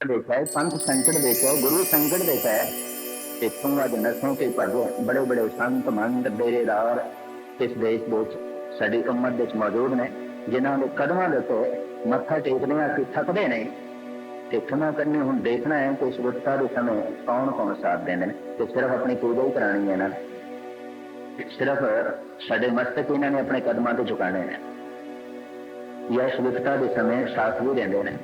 देखा है पंथ संकट देखा है गुरु संकट देखा है ਇੱਥੋਂ ਅੱਜ ਨਸੋਂ ਕੇ ਭਗੋ ਬੜੇ ਬੜੇ ਸੰਤ ਮੰਦ ਬੇਰੇਦਾਰ ਇਸ ਦੇਸ਼ ਵਿੱਚ ਸਾਡੀ ਉਮਤ ਵਿੱਚ ਮੌਜੂਦ ਨੇ ਜਿਨ੍ਹਾਂ ਦੇ ਕਦਮਾਂ ਦੇ ਉੱਤੇ ਮੱਥਾ ਟੇਕਦੇ ਆ ਕਿ ਥੱਕਦੇ ਨਹੀਂ ਦੇਖਣਾ ਕਰਨੀ ਹੁਣ ਦੇਖਣਾ ਹੈ ਕਿ ਇਸ ਵਕਤਾ ਦੇ ਸਮੇਂ ਕੌਣ ਕੌਣ ਸਾਥ ਦਿੰਦੇ ਨੇ ਤੇ ਸਿਰਫ ਆਪਣੀ ਪੂਜਾ ਹੀ ਕਰਾਣੀ ਹੈ ਨਾ ਸਿਰਫ ਸਾਡੇ ਮਸਤਕ ਇਹਨਾਂ ਨੇ ਆਪਣੇ ਕਦਮਾਂ ਤੇ ਝੁਕਾਣੇ ਨੇ ਜਾਂ ਇਸ ਵਕਤਾ ਦੇ ਸਮੇਂ ਸਾਥ ਵੀ ਦਿੰਦੇ ਨੇ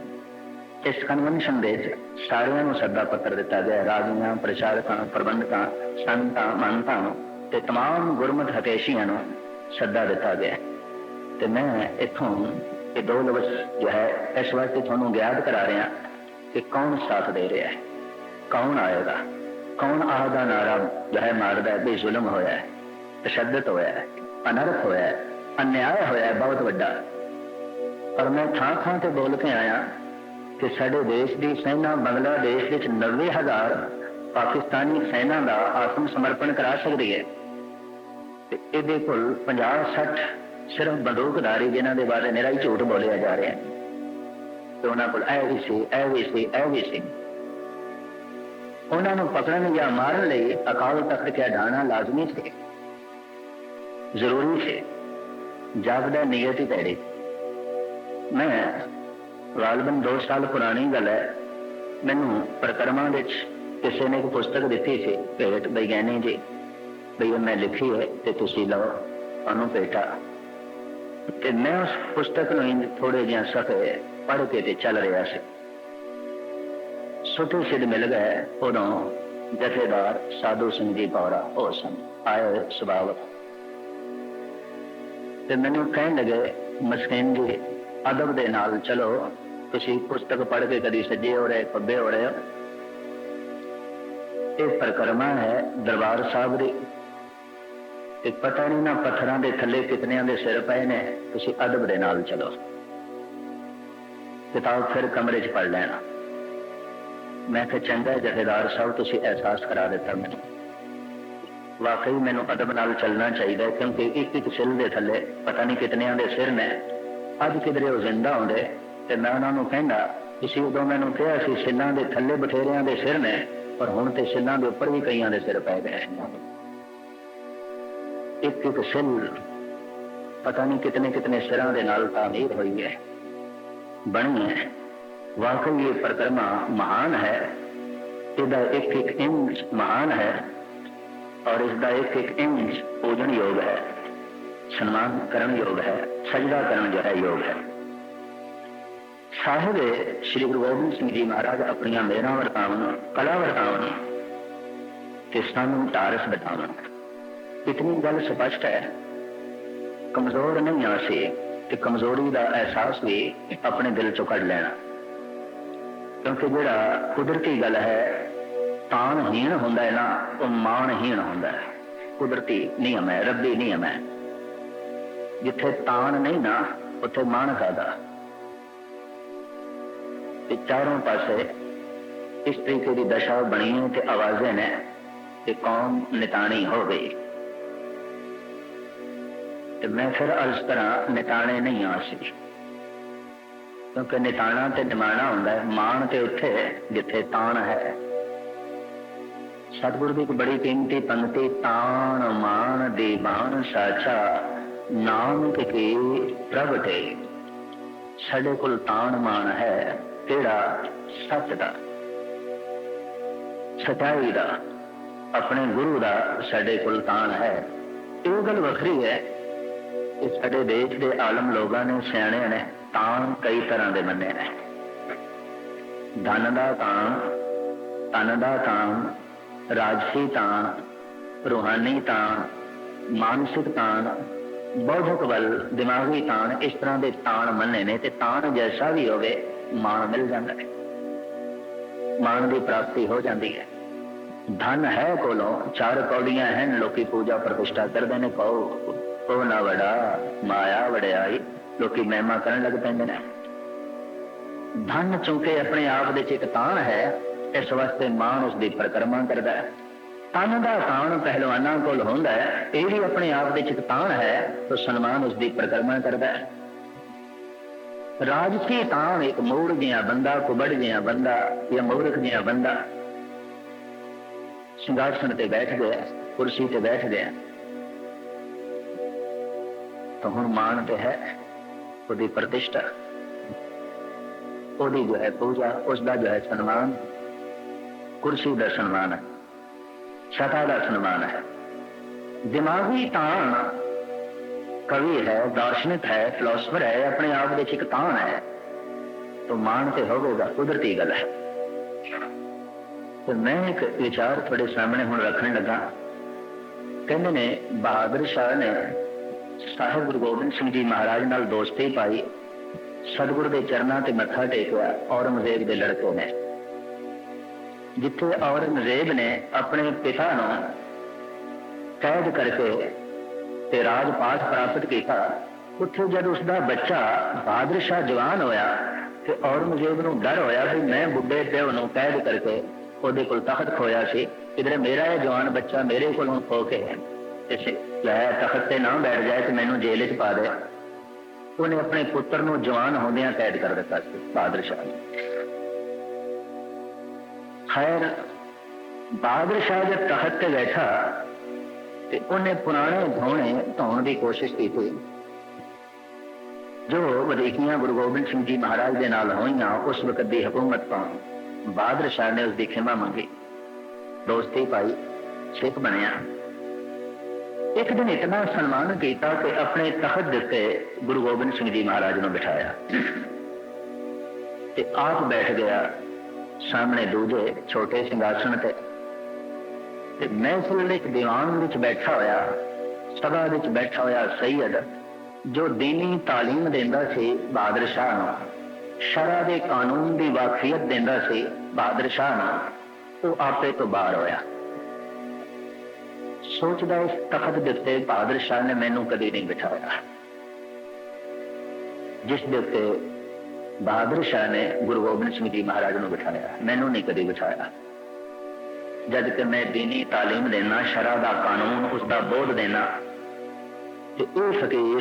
ਇਸ ਕਨਵੈਨਸ਼ਨ ਦੇ ਵਿੱਚ ਸਾਰਿਆਂ ਨੂੰ ਸੱਦਾ ਪੱਤਰ ਦਿੱਤਾ ਗਿਆ ਰਾਜੀਆਂ ਪ੍ਰਚਾਰਕਾਂ ਪ੍ਰਬੰਧਕਾਂ ਸੰਤਾਂ ਮੰਤਾਂ ਨੂੰ ਤੇ तमाम ਗੁਰਮਤ ਹਤੇਸ਼ੀਆਂ ਨੂੰ ਸੱਦਾ ਦਿੱਤਾ ਗਿਆ ਤੇ ਮੈਂ ਇੱਥੋਂ ਇਹ ਦੋ ਲਫ਼ਜ਼ ਜੋ ਹੈ ਇਸ ਵਾਸਤੇ ਤੁਹਾਨੂੰ ਗਿਆਤ ਕਰਾ ਰਿਹਾ ਕਿ ਕੌਣ ਸਾਥ ਦੇ ਰਿਹਾ ਹੈ ਕੌਣ ਆਏਗਾ ਕੌਣ ਆਹ ਦਾ ਨਾਰਾ ਜੋ ਹੈ ਮਾਰਦਾ ਹੈ ਵੀ ਜ਼ੁਲਮ ਹੋਇਆ ਹੈ ਤਸ਼ੱਦਦ ਹੋਇਆ ਹੈ ਅਨਰਥ ਹੋਇਆ ਹੈ ਅਨਿਆਏ ਹੋਇਆ ਹੈ ਬਹੁਤ ਵੱਡਾ ਪਰ ਮੈਂ ਥਾਂ ਥਾਂ ਤੇ ਬੋਲ ਕੇ ਆਇਆ ਕਿ ਸਾਡੇ ਦੇਸ਼ ਦੀ ਸੈਨਾ ਬੰਗਲਾਦੇਸ਼ ਵਿੱਚ 90000 ਪਾਕਿਸਤਾਨੀ ਸੈਨਾ ਦਾ ਆਤਮ ਸਮਰਪਣ ਕਰਾ ਸਕਦੀ ਹੈ। ਤੇ ਇਹਦੇ ਕੋਲ 50 60 ਸਿਰਫ ਬੰਦੂਕਧਾਰੀ ਜਿਨ੍ਹਾਂ ਦੇ ਬਾਰੇ ਨਿਰਾ ਹੀ ਝੂਠ ਬੋਲਿਆ ਜਾ ਰਿਹਾ ਹੈ। ਤੇ ਉਹਨਾਂ ਕੋਲ ਇਹ ਵੀ ਸੀ, ਇਹ ਵੀ ਸੀ, ਇਹ ਵੀ ਸੀ। ਉਹਨਾਂ ਨੂੰ ਪਕੜਨ ਜਾਂ ਮਾਰਨ ਲਈ ਅਕਾਲ ਤਖਤ ਕੇ ਢਾਣਾ ਲਾਜ਼ਮੀ ਸੀ? ਜ਼ਰੂਰੀ ਸੀ। ਜਾਗਦਾ ਨੀਅਤ ਹੀ ਪੈੜੀ ਮੈਂ ਗਾਲਬਨ 2 ਸਾਲ ਪੁਰਾਣੀ ਗੱਲ ਹੈ। ਮੈਨੂੰ ਪ੍ਰਕਰਮਾਂ ਵਿੱਚ ਕਿਸੇ ਨੇ ਇੱਕ ਪੁਸਤਕ ਦਿੱਤੀ ਸੀ, ਭੇਟ ਵਿਗਿਆਨੀ ਜੀ। ਬਈ ਉਹ ਮੈਂ ਲਿਖੀ ਹੈ ਤੇ ਤੁਸੀਂ ਲਓ, ਉਹਨੂੰ ਭੇਟਾ। ਤੇ ਮੈਂ ਉਸ ਪੁਸਤਕ ਨੂੰ ਥੋੜੇ ਜਿਹਾ ਸਫੇ ਪੜ੍ਹ ਕੇ ਤੇ ਚੱਲ ਰਿਹਾ ਸੀ। ਸੁਤੇ ਸਿੱਧ ਮਿਲ ਗਏ, ਉਦੋਂ ਜਥੇਦਾਰ ਸਾਧੂ ਸਿੰਘ ਜੀ ਪੌਰਾ ਉਹ ਸਨ, ਆਏ ਸੁਭਾਵ। ਤੇ ਮੈਨੂੰ ਕਹਿਣ ਲੱਗੇ, ਮਸਕੀਨ ਜੀ, ਅਦਬ ਦੇ ਨਾਲ ਚਲੋ। ਤੁਸੀਂ ਪੁਸਤਕ ਪੜ੍ਹ ਕੇ ਕਦੀ ਸੱਜੇ ਹੋ ਰਹੇ, ਖੱਬੇ ਹੋ ਰਹੇ ਹੋ? ਇਹ ਪ੍ਰਕਰਮਾ ਹੈ ਦਰਬਾਰ ਸਾਹਿਬ ਦੀ। ਤੇ ਪਤਾ ਨਹੀਂ ਨਾ ਪੱਥਰਾਂ ਦੇ ਥੱਲੇ ਕਿਤਨਿਆਂ ਦੇ ਸਿਰ ਪਏ ਨੇ, ਤੁਸੀਂ ਅਦਬ ਦੇ ਨਾਲ ਚਲੋ। ਕਿਤਾਬ ਫਿਰ ਕਮਰੇ 'ਚ ਪੜ ਲੈਣਾ। ਮੈਂ ਕਿਹਾ, ਚੰਗਾ ਜਥੇਦਾਰ ਸਾਹਿਬ, ਤੁਸੀਂ ਅਹਿਸਾਸ ਕਰਾ ਦਿੱਤਾ ਮੈਨੂੰ। ਵਾਕਈ ਮੈਨੂੰ ਅਦਬ ਨਾਲ ਚੱਲਣਾ ਚਾਹੀਦਾ ਕਿਉਂਕਿ ਇੱਕ ਇੱਕ ਸਿਰ ਦੇ ਥੱਲੇ ਪਤਾ ਨਹੀਂ ਕਿਤਨਿਆਂ ਦੇ ਸਿਰ ਨੇ। ਅੱਜ ਕਿਧਰੇ ਉਹ ਜ਼ਿੰਦਾ ਹੁੰਦੇ ਤੇ ਮੈਂ ਉਹਨਾਂ ਨੂੰ ਕਹਿੰਦਾ, ਤੁਸੀਂ ਉਦੋਂ ਮੈਨੂੰ ਕਿਹਾ ਸੀ, ਸਿੱਲਾਂ ਦੇ ਥੱਲੇ ਬਠੇਰਿਆਂ ਦੇ ਸਿਰ ਨੇ, ਪਰ ਹੁਣ ਤੇ ਸਿੱਲਾਂ ਦੇ ਉੱਪਰ ਵੀ ਕਈਆਂ ਦੇ ਸਿਰ ਪੈ ਗਏ ਇੱਕ ਇੱਕ ਸਿੱਲ ਪਤਾ ਨਹੀਂ ਕਿਤਨੇ ਕਿਤਨੇ ਸਿਰਾਂ ਦੇ ਨਾਲ ਤਾਮੀਰ ਹੋਈ ਹੈ। ਬਣੀ ਹੈ। ਵਾਕਈ ਇਹ ਪ੍ਰਕਰਮਾ ਮਹਾਨ ਹੈ। ਇਹਦਾ ਇੱਕ ਇੱਕ ਇੰਚ ਮਹਾਨ ਹੈ ਔਰ ਇਸ ਦਾ ਇੱਕ ਇੱਕ ਇੰਚ ਪੂਜਣ ਯੋਗ ਹੈ। ਸਨਮਾਨ ਕਰਨ ਯੋਗ ਹੈ। ਸਜਦਾ ਕਰਨ ਜਿਹੜਾ ਯੋਗ ਹੈ। ਸਾਹਿਬ ਸ੍ਰੀ ਗੁਰੂ ਗੋਬਿੰਦ ਸਿੰਘ ਜੀ ਮਹਾਰਾਜ ਆਪਣੀਆਂ ਮੇਰਾਂ ਵਰਤਾਵਨ ਕਲਾ ਵਰਤਾਵਨ ਤੇ ਸਾਨੂੰ ਤਾਰਸ ਬਤਾਵਨ ਇਤਨੀ ਗੱਲ ਸਪਸ਼ਟ ਹੈ। ਕਮਜ਼ੋਰ ਨਹੀਂ ਆਸੀ ਤੇ ਕਮਜ਼ੋਰੀ ਦਾ ਅਹਿਸਾਸ ਵੀ ਆਪਣੇ ਦਿਲ ਚੋਂ ਕੱਢ ਲੈਣਾ। ਕਿਉਂਕਿ ਜਿਹੜਾ ਕੁਦਰਤੀ ਗੱਲ ਹੈ ਤਾਨਹੀਣ ਹੁੰਦਾ ਹੈ ਨਾ, ਉਹ ਮਾਨਹੀਣ ਹੁੰਦਾ ਹੈ। ਕੁਦਰਤੀ ਨਿਯਮ ਹੈ, ਰੱਬੀ ਨਿਯਮ ਹੈ। ਜਿੱਥੇ ਤਾਨ ਨਹੀਂ ਨਾ, ਉੱਥੇ ਮਾਨ ਕਾਦਾ ਤੇ ਚਾਰੋਂ ਪਾਸੇ ਇਸ ਤਰੀਕੇ ਦੀ ਦਸ਼ਾ ਬਣੀ ਹੈ ਤੇ ਆਵਾਜ਼ਾਂ ਨੇ ਕਿ ਕੌਮ ਨਿਤਾਣੀ ਹੋ ਗਈ। ਤੇ ਮੈਂ ਫਿਰ ਅਰਜ਼ ਤਰ੍ਹਾਂ ਨਿਤਾਣੇ ਨਹੀਂ ਆ ਸੀ ਕਿਉਂਕਿ ਨਿਤਾਣਾ ਤੇ ਨਿਮਾਣਾ ਹੁੰਦਾ ਹੈ ਮਾਨ ਤੇ ਉੱਥੇ ਜਿੱਥੇ ਤਾਣ ਹੈ। ਸਤਿਗੁਰੂ ਦੀ ਇੱਕ ਬੜੀ ਕੀਮਤੀ ਪੰਕਤੀ, ਤਾਣ ਮਾਣ ਦੇ ਬਾਣ ਸਾਚਾ ਨਾਮ ਕੇ ਤੇ। ਸਾਡੇ ਕੋਲ ਤਾਣ ਮਾਣ ਹੈ। ਕਿਹੜਾ ਸੱਚ ਦਾ, ਸਚਾਈ ਦਾ, ਆਪਣੇ ਗੁਰੂ ਦਾ ਸਾਡੇ ਕੋਲ ਤਾਣ ਹੈ। ਇਹ ਗੱਲ ਵੱਖਰੀ ਹੈ ਕਿ ਸਾਡੇ ਦੇਸ਼ ਦੇ ਆਲਮ ਲੋਕਾਂ ਨੇ, ਸਿਆਣਿਆਂ ਨੇ ਤਾਣ ਕਈ ਤਰ੍ਹਾਂ ਦੇ ਮੰਨੇ ਨੇ। ਧਨ ਦਾ ਤਾਣ ਤਨ ਦਾ ਤਾਣ, ਰਾਜਸੀ ਤਾਣ, ਰੂਹਾਨੀ ਤਾਣ, ਮਾਨਸਿਕ ਤਾਣ, ਬੌਧਿਕ ਵੱਲ, ਦਿਮਾਗੀ ਤਾਣ, ਇਸ ਤਰ੍ਹਾਂ ਦੇ ਤਾਣ ਮੰਨੇ ਨੇ ਤੇ ਤਾਣ ਜੈਸਾ ਵੀ ਹੋਵੇ ਮਾਣ ਮਿਲ ਜਾਂਦਾ ਹੈ। ਮਾਨ ਦੀ ਪ੍ਰਾਪਤੀ ਹੋ ਜਾਂਦੀ ਹੈ। ਧਨ ਹੈ ਕੋਲੋਂ, ਚਾਰ ਕੌੜੀਆਂ ਹਨ, ਲੋਕੀ ਪੂਜਾ ਪ੍ਰਤਿਸ਼ਠਾ ਕਰਦੇ ਨੇ, ਕਹੋ ਕੋ ਨਾ ਵੜਾ, ਮਾਇਆ ਵੜਿਆਈ, ਲੋਕੀ ਮਹਿਮਾ ਕਰਨ ਲੱਗ ਪੈਂਦੇ ਨੇ। ਧਨ ਚੁੰਕੇ ਆਪਣੇ ਆਪ ਦੇ ਚ ਇੱਕ ਤਾਣ ਹੈ, ਇਸ ਵਾਸਤੇ ਮਾਣ ਉਸ ਦੀ ਪ੍ਰਕਰਮਾ ਕਰਦਾ ਹੈ। ਤਨ ਦਾ ਤਾਣ ਪਹਿਲਵਾਨਾਂ ਕੋਲ ਹੁੰਦਾ ਹੈ, ਇਹ ਵੀ ਆਪਣੇ ਆਪ ਦੇ ਚ ਇੱਕ ਤਾਣ ਹੈ, ਤਾਂ ਸਨਮਾਨ ਉਸ ਦੀ ਪ੍ਰਕਰਮਾ ਕਰਦਾ ਹੈ। ਰਾਜਸੀ ਤਾਂ ਇੱਕ ਮੂੜ ਗਿਆ ਬੰਦਾ, ਕੁਬੜ ਗਿਆ ਬੰਦਾ ਜਾਂ ਮੂਰਖ ਗਿਆ ਬੰਦਾ? ਸਿੰਘਾਸਣ ਤੇ ਬੈਠ ਗਿਆ, ਕੁਰਸੀ ਤੇ ਬੈਠ ਗਿਆ। ਤਾਂ ਹੁਣ ਮਾਣ ਤੇ ਹੈ ਉਹਦੀ ਪ੍ਰਤਿਸ਼ਠਾ। ਉਹਦੀ ਜੋ ਹੈ ਪੂਜਾ ਉਸ ਦਾ ਜੋ ਹੈ ਸਨਮਾਨ, ਕੁਰਸੀ ਦਾ ਸਨਮਾਨ ਹੈ ਸਤਾ ਦਾ ਸਨਮਾਨ ਹੈ। ਦਿਮਾਗੀ ਤਾਣ ਕਵੀ ਹੈ, ਦਾਰਸ਼ਨਿਕ ਹੈ ਫਿਲਾਸਫਰ ਹੈ, ਆਪਣੇ ਆਪ ਵਿੱਚ ਇੱਕ ਤਾਣ ਹੈ। ਤਾਂ ਮਾਣ ਤੇ ਹੋਵੇਗਾ, ਕੁਦਰਤੀ ਗੱਲ ਹੈ। ਤੇ ਮੈਂ ਇੱਕ ਵਿਚਾਰ ਤੁਹਾਡੇ ਸਾਹਮਣੇ ਹੁਣ ਰੱਖਣ ਲੱਗਾ। ਕਹਿੰਦੇ ਨੇ, ਬਹਾਦਰ ਸ਼ਾਹ ਨੇ ਸਾਹਿਬ ਗੁਰੂ ਗੋਬਿੰਦ ਸਿੰਘ ਜੀ ਮਹਾਰਾਜ ਨਾਲ ਦੋਸਤੀ ਪਾਈ। ਸਤਿਗੁਰ ਦੇ ਚਰਨਾਂ ਤੇ ਮੱਥਾ ਟੇਕਿਆ ਔਰੰਗਜ਼ੇਬ ਦੇ ਲੜਕੇ ਨੇ। ਜਿੱਥੇ ਔਰੰਗਜ਼ੇਬ ਨੇ ਆਪਣੇ ਪਿਤਾ ਨੂੰ ਕੈਦ ਕਰਕੇ ਤੇ ਰਾਜ ਪਾਠ ਪ੍ਰਾਪਤ ਕੀਤਾ। ਉੱਥੇ ਜਦ ਉਸ ਦਾ ਬੱਚਾ ਬਹਾਦਰ ਸ਼ਾਹ ਜਵਾਨ ਹੋਇਆ ਤੇ ਔਰੰਗਜ਼ੇਬ ਨੂੰ ਡਰ ਹੋਇਆ ਵੀ ਮੈਂ ਬੁੱਢੇ ਪਿਓ ਨੂੰ ਕੈਦ ਕਰਕੇ ਉਹਦੇ ਕੋਲ ਤਖਤ ਖੋਇਆ ਸੀ, ਕਿਧਰੇ ਮੇਰਾ ਇਹ ਜਵਾਨ ਬੱਚਾ ਮੇਰੇ ਕੋਲੋਂ ਖੋ ਕੇ ਇਸ ਲੈ ਤਖਤ ਤੇ ਨਾ ਬੈਠ ਜਾਏ ਤੇ ਮੈਨੂੰ ਜੇਲ੍ਹ 'ਚ ਪਾ ਦੇ। ਉਹਨੇ ਆਪਣੇ ਪੁੱਤਰ ਨੂੰ ਜਵਾਨ ਹੁੰਦਿਆਂ ਕੈਦ ਕਰ ਦਿੱਤਾ ਸੀ ਬਹਾਦਰ ਸ਼ਾਹ ਖੈਰ ਬਹਾਦਰ ਸ਼ਾਹ ਜਦ ਤਖਤ ਤੇ ਬੈਠਾ ਤੇ ਉਹਨੇ ਪੁਰਾਣੇ ਧੋਣੇ ਧੋਣ ਦੀ ਕੋਸ਼ਿਸ਼ ਕੀਤੀ। ਜੋ ਵਧੀਕੀਆਂ ਗੁਰੂ ਗੋਬਿੰਦ ਸਿੰਘ ਜੀ ਮਹਾਰਾਜ ਦੇ ਨਾਲ ਹੋਈਆਂ, ਉਸ ਵਕਤ ਦੀ ਹਕੂਮਤ ਤੋਂ ਬਹਾਦਰ ਸ਼ਾਹ ਨੇ ਉਸ ਦੀ ਖਿਮਾ ਮੰਗੀ। ਦੋਸਤੀ ਭਾਈ, ਸਿੱਖ ਬਣਿਆ। ਇੱਕ ਦਿਨ ਇਤਨਾ ਸਨਮਾਨ ਕੀਤਾ ਕਿ ਆਪਣੇ ਤਖਤ ਦੇ ਉੱਤੇ ਗੁਰੂ ਗੋਬਿੰਦ ਸਿੰਘ ਜੀ ਮਹਾਰਾਜ ਨੂੰ ਬਿਠਾਇਆ। ਤੇ ਆਪ ਬੈਠ ਗਿਆ। ਸਾਹਮਣੇ ਦੂਜੇ ਛੋਟੇ ਸਿੰਘਾਸਣ ਤੇ ਤੇ ਮਹਿਫਿਲ ਵੇਲੇ ਇੱਕ ਦੀਵਾਨ ਵਿੱਚ ਬੈਠਾ ਹੋਇਆ ਸਦਾ ਵਿੱਚ ਬੈਠਾ ਹੋਇਆ ਸੈਯਦ ਜੋ ਦੀਨੀ ਤਾਲੀਮ ਦਿੰਦਾ ਸੀ ਬਹਾਦਰ ਸ਼ਾਹ ਨੂੰ ਸ਼ਰਾ ਦੇ ਕਾਨੂੰਨ ਦੀ ਵਾਕਫੀਅਤ ਦਿੰਦਾ ਸੀ ਬਹਾਦਰ ਸ਼ਾਹ ਨੂੰ, ਉਹ ਆਪੇ ਤੋਂ ਬਾਹਰ ਹੋਇਆ। ਸੋਚਦਾ ਇਸ ਤਖਤ ਦੇ ਉੱਤੇ ਬਹਾਦਰ ਸ਼ਾਹ ਨੇ ਮੈਨੂੰ ਕਦੇ ਨਹੀਂ ਬਿਠਾਇਆ। ਜਿਸ ਦੇ ਉੱਤੇ ਬਹਾਦਰ ਸ਼ਾਹ ਨੇ ਗੁਰੂ ਗੋਬਿੰਦ ਸਿੰਘ ਜੀ ਮਹਾਰਾਜ ਨੂੰ ਬਿਠਾਇਆ, ਮੈਨੂੰ ਨਹੀਂ ਕਦੇ ਬਿਠਾਇਆ। ਜਦ ਕਿ ਮੈਂ ਦੀਨੀ ਤਾਲੀਮ ਦੇਣਾ, ਸ਼ਰਾ ਦਾ ਕਾਨੂੰਨ ਉਸ ਦਾ ਬੋਧ ਦੇਣਾ। ਤੇ ਉਹ ਫਕੀਰ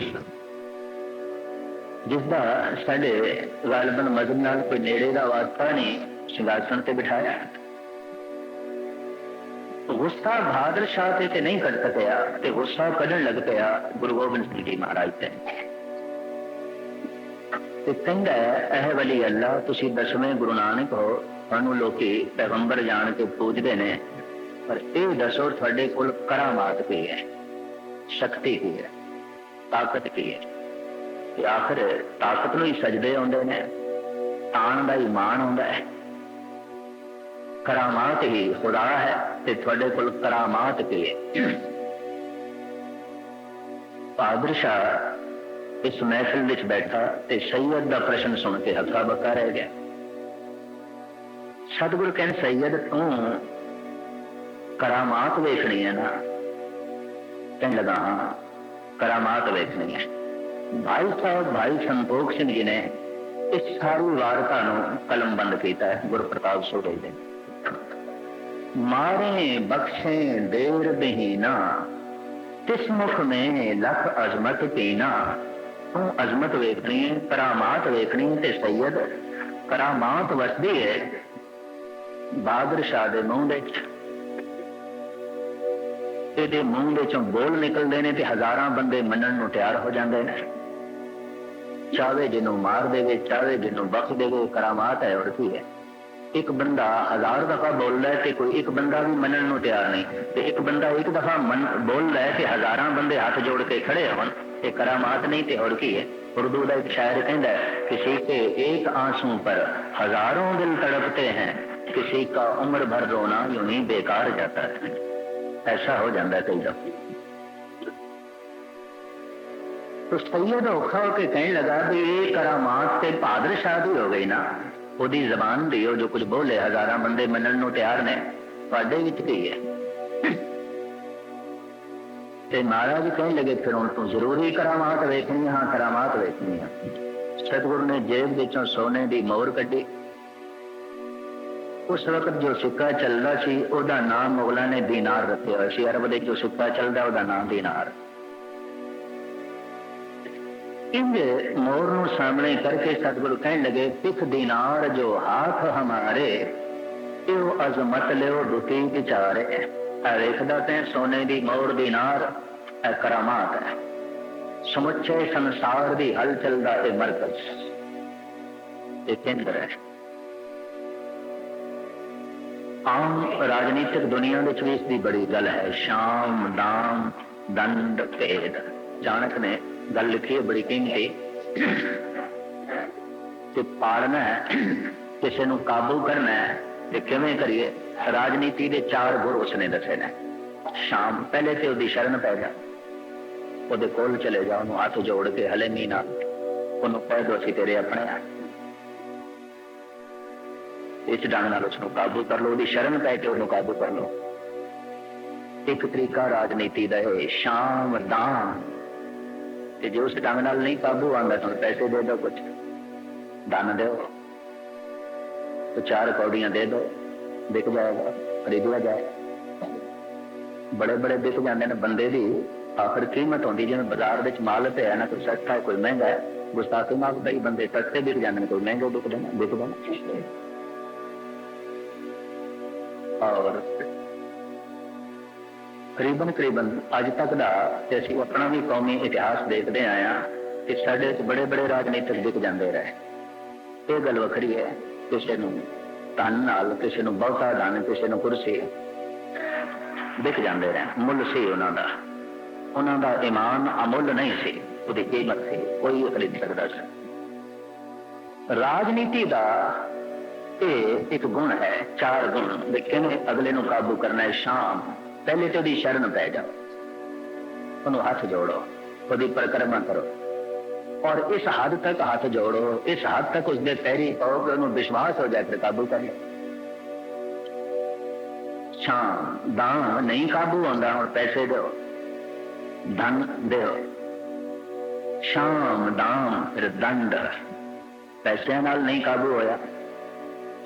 ਜਿਸ ਦਾ ਸਾਡੇ ਗਾਲਬਨ ਮਜ਼ਹਬ ਨਾਲ ਕੋਈ ਨੇੜੇ ਦਾ ਵਾਸਤਾ ਨਹੀਂ, ਸਿੰਘਾਸਣ ਤੇ ਬਿਠਾਇਆ। ਗੁੱਸਾ ਬਹਾਦਰ ਸ਼ਾਹ ਤੇ ਤੇ ਨਹੀਂ ਕੱਢ ਸਕਿਆ, ਤੇ ਗੁੱਸਾ ਕੱਢਣ ਲੱਗ ਪਿਆ ਗੁਰੂ ਗੋਬਿੰਦ ਸਿੰਘ ਜੀ ਮਹਾਰਾਜ ਤੇ। ਤੇ ਕਹਿੰਦਾ ਇਹ ਵਲੀ ਅੱਲਾ, ਤੁਸੀਂ ਦਸਵੇਂ ਗੁਰੂ ਨਾਨਕ ਹੋ ਤੁਹਾਨੂੰ ਲੋਕੀ ਪੈਗੰਬਰ ਜਾਣ ਕੇ ਪੂਜਦੇ ਨੇ, ਪਰ ਇਹ ਦੱਸੋ ਤੁਹਾਡੇ ਕੋਲ ਕਰਾਮਾਤ ਕੀ ਹੈ? ਸ਼ਕਤੀ ਕੀ ਹੈ? ਤਾਕਤ ਕੀ ਹੈ? ਤੇ ਆਖਰ ਤਾਕਤ ਨੂੰ ਹੀ ਸਜਦੇ ਆਉਂਦੇ ਨੇ, ਤਾਣ ਦਾ ਇਮਾਨ ਹੁੰਦਾ ਹੈ। ਕਰਾਮਾਤ ਹੀ ਖੁਦਾ ਹੈ ਤੇ ਤੁਹਾਡੇ ਕੋਲ ਕਰਾਮਾਤ ਕੀ ਹੈ? ਪਾਦਰਸ਼ਾਹ ਇਸ ਮਹਿਫਿਲ ਵਿੱਚ ਬੈਠਾ ਤੇ ਸੈਯਦ ਦਾ ਪ੍ਰਸ਼ਨ ਸੁਣ ਕੇ ਹੱਕਾ ਬੱਕਾ ਰਹਿ ਗਿਆ। ਸਤਿਗੁਰੂ ਕਹਿੰਦੇ, ਸੈਯਦ, ਤੂੰ ਕਰਾਮਾਤ ਵੇਖਣੀ ਹੈ ਨਾ। ਕਹਿਣ ਲੱਗਾ ਹਾਂ ਕਰਾਮਾਤ ਵੇਖਣੀ ਹੈ। ਭਾਈ ਸਾਹਿਬ, ਭਾਈ ਸੰਤੋਖ ਸਿੰਘ ਜੀ ਨੇ ਇਸ ਸਾਰੀ ਵਾਰਤਾ ਨੂੰ ਕਲਮਬੰਦ ਕੀਤਾ ਹੈ ਗੁਰੂ ਸੋਢੀ ਦੇ। ਮਾਰੇ ਬਖਸ਼ੇ ਦੇਰ ਬਹੀਨਾ ਤਿਸ ਮੁਖ ਮੈਂ ਲਖ ਅਜ਼ਮਤ ਪੀਨਾ ਤੂੰ ਅਜ਼ਮਤ ਵੇਖਣੀ ਹੈ, ਕਰਾਮਾਤ ਵੇਖਣੀ ਤੇ ਸੈਯਦ ਕਰਾਮਾਤ ਵਸਦੀ ਹੈ। ਬਾਦਰ ਸ਼ਾਹ ਦੇ ਮੂੰਹ ਦੇ ਇਹਦੇ ਮੂੰਹ ਦੇ ਚੋਂ ਬੋਲ ਨਿਕਲਦੇ ਨੇ ਤੇ ਹਜ਼ਾਰਾਂ ਬੰਦੇ ਮੰਨਣ ਨੂੰ ਤਿਆਰ ਹੋ ਜਾਂਦੇ ਨੇ। ਚਾਹੇ ਜਿਹਨੂੰ ਮਾਰ ਦੇਵੇ ਚਾਹੇ ਜਿਹਨੂੰ ਬਖਸ਼ ਦੇਵੇ ਕਰਾਮਾਤ ਹੈ ਔਰ ਕੀ ਹੈ। ਇੱਕ ਬੰਦਾ ਹਜ਼ਾਰ ਦਫਾ ਬੋਲਦਾ ਤੇ ਕੋਈ ਇੱਕ ਬੰਦਾ ਵੀ ਮੰਨਣ ਨੂੰ ਤਿਆਰ ਨਹੀਂ। ਤੇ ਇੱਕ ਬੰਦਾ ਇੱਕ ਦਫਾ ਮਨ, ਬੋਲਦਾ ਤੇ ਹਜ਼ਾਰਾਂ ਬੰਦੇ ਹੱਥ ਜੋੜ ਕੇ ਖੜੇ ਹੋਣ। ਤੇ ਕਰਾਮਾਤ ਨਹੀਂ ਤੇ ਹੋਰ ਕੀ ਹੈ। ਉਰਦੂ ਦਾ ਇੱਕ ਸ਼ਾਇਰ ਕਹਿੰਦਾ ਕਿ ਸ਼ੀਸ਼ੇ ਇੱਕ ਆਂਸੂ ਪਰ ਹਜ਼ਾਰਾਂ ਦਿਲ ਤੜਪਤੇ ਹਨ किसी का उम्र भर रोना यूं ही बेकार जाता है ऐसा हो जाता है कई दफा तो सैयद औखा होके कहने लगा भी ये करामात ਤੇ ਬਹਾਦਰ ਸ਼ਾਹ ਦੀ ਹੋ ਗਈ ਨਾ ਉਹਦੀ ਜ਼ਬਾਨ ਦੀ ਉਹ ਜੋ ਕੁਝ ਬੋਲੇ ਹਜ਼ਾਰਾਂ ਬੰਦੇ ਮੰਨਣ ਨੂੰ ਤਿਆਰ ਨੇ ਤੁਹਾਡੇ ਵਿੱਚ ਕੀ ਹੈ ਤੇ ਮਹਾਰਾਜ ਕਹਿਣ ਲੱਗੇ ਫਿਰ ਹੁਣ ਤੂੰ ਜ਼ਰੂਰੀ ਕਰਾਮਾਤ ਵੇਖਣੀ ਹਾਂ ਕਰਾਮਾਤ ਵੇਖਣੀ ਹੈ ਸਤਿਗੁਰੂ ਨੇ ਜੇਬ ਵਿੱਚੋਂ ਸੋਨੇ ਦੀ ਮੋਹਰ ਕੱਢੀ ਉਸ ਵਕਤ ਜੋ ਸਿੱਕਾ ਚੱਲਦਾ ਸੀ, ਉਹਦਾ ਨਾਮ ਮੁਗਲਾਂ ਨੇ ਦੀਨਾਰ ਰੱਖਿਆ ਹੋਇਆ ਸੀ। ਅਰਬ ਦੇ ਜੋ ਸਿੱਕਾ ਚੱਲਦਾ, ਉਹਦਾ ਨਾਮ ਦੀਨਾਰ। ਇੰਜ ਮੋਰ ਨੂੰ ਸਾਹਮਣੇ ਕਰਕੇ ਸਤਿਗੁਰੂ ਕਹਿਣ ਲਗੇ ਸਿੱਖ ਦਿਨਾਰ ਜੋ ਹਾਥ ਹਮਾਰੇ, ਇਹ ਅਜ਼ਮਤ ਲਿਓ ਦੁਤੀ ਵਿਚਾਰੇ। ਇਹ ਵੇਖਦਾ ਤੇ ਸੋਨੇ ਦੀ ਮੋਰ ਦਿਨਾਰ, ਇਹ ਕਰਾਮਾਤ ਹੈ। ਸਮੁੱਚੇ ਸੰਸਾਰ ਦੀ ਹਲਚਲ ਦਾ ਇਹ ਮਰਕਜ਼। ਇਹ ਕੇਂਦਰ ਹੈ। ਆਮ ਰਾਜਨੀਤਿਕ ਦੁਨੀਆ ਵਿੱਚ ਵੀ ਇਸ ਦੀ ਬੜੀ ਗੱਲ ਹੈ। ਸ਼ਾਮ ਦਾਮ ਦੰਡ, ਭੇਦ। ਜਾਣਕ ਨੇ ਗੱਲ ਲਿਖੀ ਹੈ, ਬੜੀ ਕੀਮਤੀ। ਤੇ ਪਾਲਣਾ ਕਿਸੇ ਨੂੰ ਕਾਬੂ ਕਰਨਾ ਹੈ ਤੇ ਕਿਵੇਂ ਕਰੀਏ? ਰਾਜਨੀਤੀ ਦੇ ਚਾਰ ਗੁਰ ਉਸਨੇ ਦੱਸੇ ਨੇ। ਸ਼ਾਮ ਪਹਿਲੇ ਤੇ ਉਹਦੀ ਸ਼ਰਨ ਪੈ ਜਾ। ਉਹਦੇ ਕੋਲ ਚਲੇ ਜਾ, ਉਹਨੂੰ ਹੱਥ ਜੋੜ ਕੇ, ਹਲੇ ਨਹੀਂ ਨਾਲ। ਉਹਨੂੰ ਕਹਿ ਦੋ, ਅਸੀਂ ਤੇਰੇ ਆਪਣੇ ਆ। ਇਹ ਡੰਗ ਨਾਲ ਉਸ ਨੂੰ ਕਾਬੂ ਕਰ ਲਓ, ਉਹਦੀ ਸ਼ਰਮ ਪੈ ਕੇ ਉਹਨੂੰ ਕਾਬੂ ਕਰ ਲਓ। ਇੱਕ ਤਰੀਕਾ ਰਾਜਨੀਤੀ ਦਾ ਹੈ ਸ਼ਾਮ ਦਾਨ। ਤੇ ਜੇ ਉਸ ਡੰਗ ਨਾਲ ਨਹੀਂ ਕਾਬੂ ਆਂਦਾ ਤਾਂ ਪੈਸੇ ਦੇ ਦਿਓ ਕੁਝ ਦਾਨ ਦਿਓ। ਤੇ ਚਾਰ ਕੌੜੀਆਂ ਦੇ ਦਿਓ। ਵਿਕ ਜਾਏਗਾ ਖਰੀਦ ਲਿਆ ਜਾਏ। ਬੜੇ ਬੜੇ ਵਿਕ ਜਾਂਦੇ ਨੇ ਬੰਦੇ ਦੀ ਆਖਰ ਕੀਮਤ ਹੁੰਦੀ, ਜਿਵੇਂ ਬਾਜ਼ਾਰ ਵਿੱਚ ਮਾਲ ਪਿਆ ਨਾ, ਕੋਈ ਸਸਤਾ, ਕੋਈ ਮਹਿੰਗਾ ਗੁਸਤਾਖੀ ਨਾਲ ਕਈ ਬੰਦੇ ਸਸਤੇ ਵਿਕ ਜਾਂਦੇ ਨੇ, ਕੋਈ ਮਹਿੰਗੇ ਵਿਕਦੇ ਨੇ ਵਿਕਦੇ ਨੇ। ਔਰ ਕਰੀਬਨ ਕਰੀਬਨ ਅੱਜ ਤੱਕ ਦਾ ਤੇ ਅਸੀਂ ਆਪਣਾ ਵੀ ਕੌਮੀ ਇਤਿਹਾਸ ਦੇਖਦੇ ਆਏ ਕਿ ਸਾਡੇ ਵਿੱਚ ਬੜੇ ਬੜੇ ਰਾਜਨੀਤਿਕ ਵਿਕ ਜਾਂਦੇ ਰਹੇ। ਇਹ ਗੱਲ ਵੱਖਰੀ ਹੈ, ਕਿਸੇ ਨੂੰ ਧਨ ਨਾਲ, ਕਿਸੇ ਨੂੰ ਬਹੁਤਾ ਧਨ, ਕਿਸੇ ਨੂੰ ਕੁਰਸੀ ਵਿਕ ਜਾਂਦੇ ਰਹੇ। ਮੁੱਲ ਸੀ ਉਹਨਾਂ ਦਾ। ਉਹਨਾਂ ਦਾ ਇਮਾਨ ਅਮੁੱਲ ਨਹੀਂ ਸੀ। ਉਹਦੀ ਕੀਮਤ ਸੀ, ਕੋਈ ਖਰੀਦ ਸਕਦਾ ਸੀ। ਰਾਜਨੀਤੀ ਦਾ ਇਹ ਇੱਕ ਗੁਣ ਹੈ, ਚਾਰ ਗੁਣ। ਵੀ ਕਿਵੇਂ ਅਗਲੇ ਨੂੰ ਕਾਬੂ ਕਰਨਾ ਹੈ ਸ਼ਾਮ। ਪਹਿਲੇ ਤੇ ਉਹਦੀ ਸ਼ਰਨ ਪੈ ਜਾਓ ਉਹਨੂੰ ਹੱਥ ਜੋੜੋ, ਉਹਦੀ ਪ੍ਰਕਰਮਾ ਕਰੋ। ਔਰ ਇਸ ਹੱਦ ਤੱਕ ਹੱਥ ਜੋੜੋ, ਇਸ ਹੱਦ ਤੱਕ ਉਸਦੇ ਪੈਰੀ ਪਾਓ ਕਿ ਉਹਨੂੰ ਵਿਸ਼ਵਾਸ ਹੋ ਜਾਏ ਤੇ ਕਾਬੂ ਕਰ ਲੈ ਸ਼ਾਮ, ਦਾਨ ਨਹੀਂ ਕਾਬੂ ਆਉਂਦਾ ਹੁਣ ਪੈਸੇ ਦਿਓ, ਧਨ ਦਿਓ। ਸ਼ਾਮ, ਦਾਨ, ਫਿਰ ਦੰਡ। ਪੈਸਿਆਂ ਨਾਲ ਨਹੀਂ ਕਾਬੂ ਹੋਇਆ।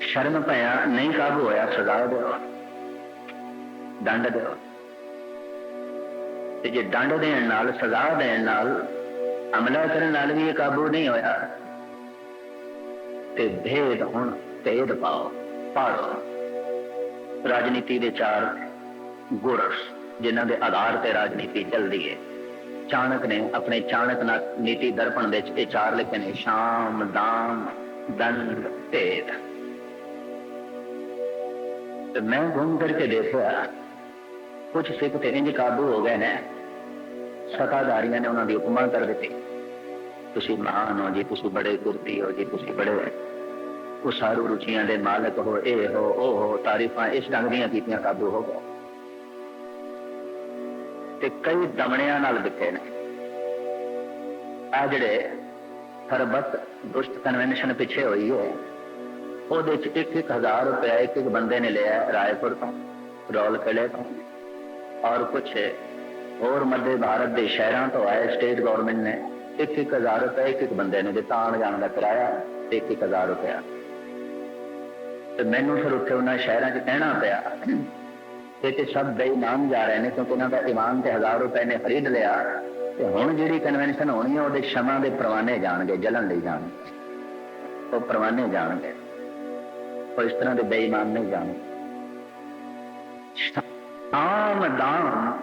ਸ਼ਰਮ ਭਇਆ ਨਹੀਂ ਕਾਬੂ ਹੋਇਆ, ਸਜ਼ਾ ਦਿਓ। ਦੰਡ ਦਿਓ। ਤੇ ਜੇ ਦੰਡ ਦੇਣ ਨਾਲ, ਸਜ਼ਾ ਦੇਣ ਨਾਲ ਹਮਲਾ ਕਰਨ ਨਾਲ ਵੀ ਇਹ ਕਾਬੂ ਨਹੀਂ ਹੋਇਆ, ਤੇ ਭੇਦ ਹੁਣ ਭੇਦ ਪਾਓ, ਪਾੜੋ। ਰਾਜਨੀਤੀ ਦੇ ਚਾਰ ਗੁਰਸ ਜਿਨ੍ਹਾਂ ਦੇ ਆਧਾਰ ਤੇ ਰਾਜਨੀਤੀ ਚੱਲਦੀ ਹੈ ਚਾਣਕ ਨੇ ਆਪਣੇ ਚਾਣਕ ਨੀਤੀ ਦਰਪਣ ਵਿੱਚ ਇਹ ਚਾਰ ਲਿਖੇ ਨੇ, ਸ਼ਾਮ, ਦਾਮ, ਦੰਡ, ਭੇਦ। ਤੇ ਮੈਂ ਘੁੰਮ ਕਰਕੇ ਦੇਖਿਆ ਕੁਝ ਸਿੱਖ ਤੇ ਇੰਜ ਕਾਬੂ ਹੋ ਗਏ ਨੇ ਸਤਾਧਾਰੀਆਂ ਨੇ ਉਹਨਾਂ ਦੀ ਉਪਮਾ ਕਰ ਦਿੱਤੀ ਤੁਸੀਂ ਮਹਾਨ ਹੋ ਜੀ ਤੁਸੀਂ ਬੜੇ ਗੁਰਤੀ ਹੋ ਜੀ ਤੁਸੀਂ ਬੜੇ ਉਹ ਸਾਰੂ ਰੁਚੀਆਂ ਦੇ ਮਾਲਕ ਹੋ ਇਹ ਹੋ ਉਹ ਹੋ ਤਾਰੀਫਾਂ ਇਸ ਢੰਗ ਦੀਆਂ ਕੀਤੀਆਂ ਕਾਬੂ ਹੋ ਗਏ ਤੇ ਕਈ ਦਮਣਿਆਂ ਨਾਲ ਵਿਖੇ ਨੇ ਆ ਜਿਹੜੇ ਸਰਬਤ ਦੁਸ਼ਟ ਕਨਵੈਨਸ਼ਨ ਪਿੱਛੇ ਹੋਈ ਹੈ ਉਹਦੇ ਚ ਇੱਕ ਇੱਕ ਹਜ਼ਾਰ ਰੁਪਏ ਇੱਕ ਇੱਕ ਬੰਦੇ ਨੇ ਲਿਆ ਰਾਏਪੁਰ ਤੋਂ ਰੌਲ ਕਿਲੇ ਤੋਂ। ਔਰ ਕੁਛ ਹੋਰ ਮੱਧ ਭਾਰਤ ਦੇ ਸ਼ਹਿਰਾਂ ਤੋਂ ਆਏ ਸਟੇਟ ਗਵਰਨਮੈਂਟ ਨੇ ਇੱਕ ਇੱਕ ਹਜ਼ਾਰ ਰੁਪਏ ਇੱਕ ਇੱਕ ਬੰਦੇ ਨੂੰ ਦਿੱਤਾ, ਆਉਣ ਜਾਣ ਦਾ ਕਿਰਾਇਆ ਤੇ ਇੱਕ ਇੱਕ ਹਜ਼ਾਰ ਰੁਪਇਆ। ਤੇ ਮੈਨੂੰ ਫਿਰ ਉੱਥੇ ਉਹਨਾਂ ਸ਼ਹਿਰਾਂ 'ਚ ਕਹਿਣਾ ਪਿਆ ਇਹ ਤੇ ਸਭ ਬੇਈਮਾਨ ਜਾ ਰਹੇ ਨੇ ਕਿਉਂਕਿ ਉਹਨਾਂ ਦਾ ਇਮਾਨ ਤੇ ਹਜ਼ਾਰ ਰੁਪਏ ਨੇ ਖਰੀਦ ਲਿਆ। ਤੇ ਹੁਣ ਜਿਹੜੀ ਕਨਵੈਨਸ਼ਨ ਹੋਣੀ ਹੈ ਉਹਦੇ ਸ਼ਮਾ ਦੇ ਪਰਵਾਨੇ ਜਾਣਗੇ, ਜਲਣ ਲਈ ਜਾਣਗੇ। ਉਹ ਪਰਵਾਨੇ ਜਾਣਗੇ। ਉਹ ਇਸ ਤਰ੍ਹਾਂ ਦੇ ਬੇਈਮਾਨ ਨਹੀਂ ਜਾਣਗੇ ਆਮ ਦਾਮ